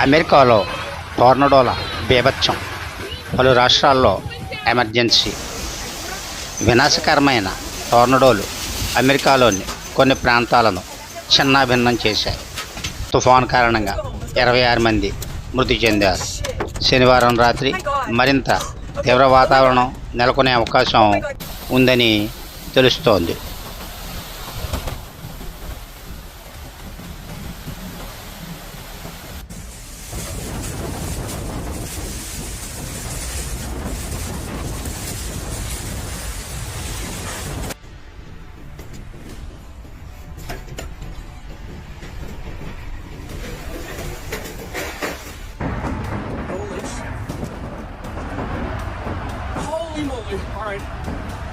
అమెరికాలో టోర్నడోల బీభత్సం పలు రాష్ట్రాల్లో ఎమర్జెన్సీ. వినాశకరమైన టోర్నడోలు అమెరికాలోని కొన్ని ప్రాంతాలను చిన్నాభిన్నం చేశాయి. తుఫాన్ కారణంగా ఇరవై ఆరు మంది మృతి చెందారు. శనివారం రాత్రి మరింత తీవ్ర వాతావరణం నెలకొనే అవకాశం ఉందని తెలుస్తోంది. Holy moly. All right.